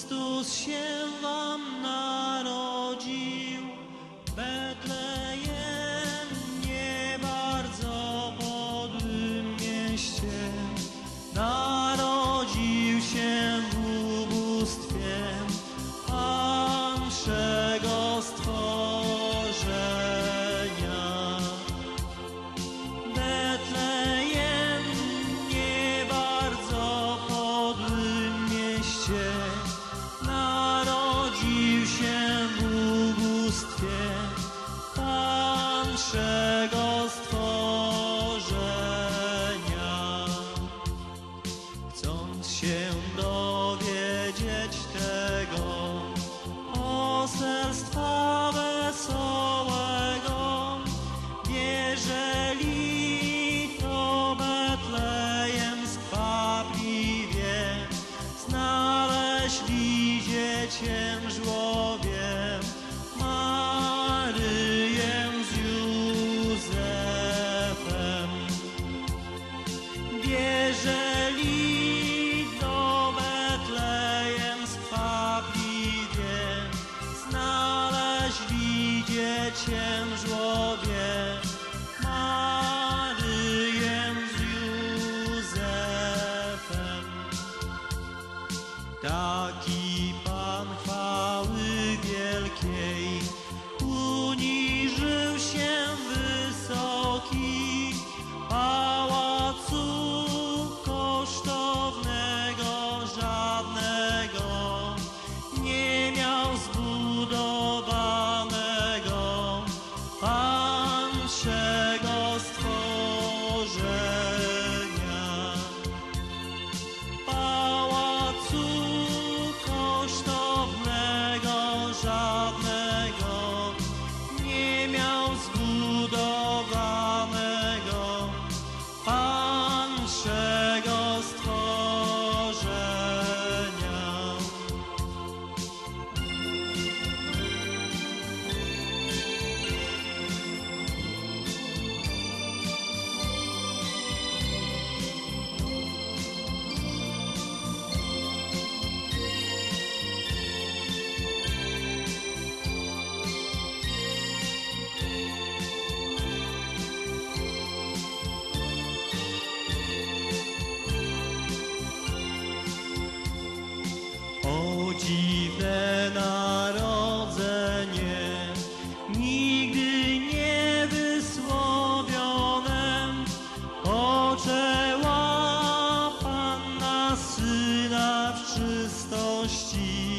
Chrystus się wam narodzi. dziecię żłobie, Maryję z Józefem. Taki dziwne narodzenie, nigdy nie wysłowione, oczęła Panna Syna w czystości.